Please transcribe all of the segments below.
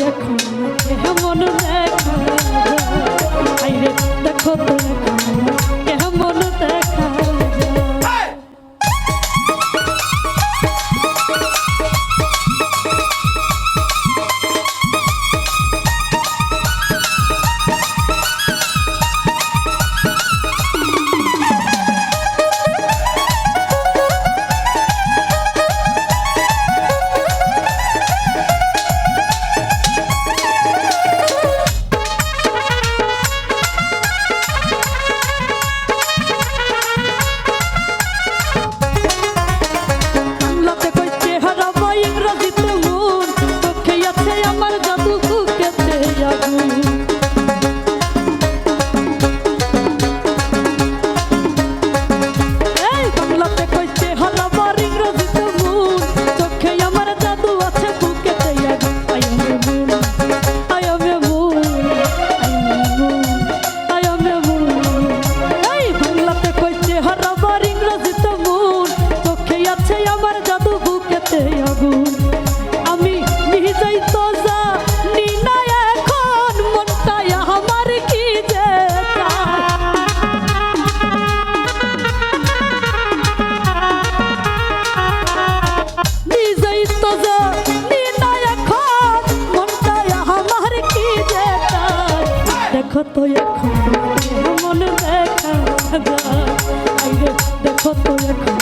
এখন কেমন দেখো দেখো দেখো তো এখন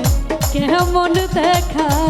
কেমন দেখা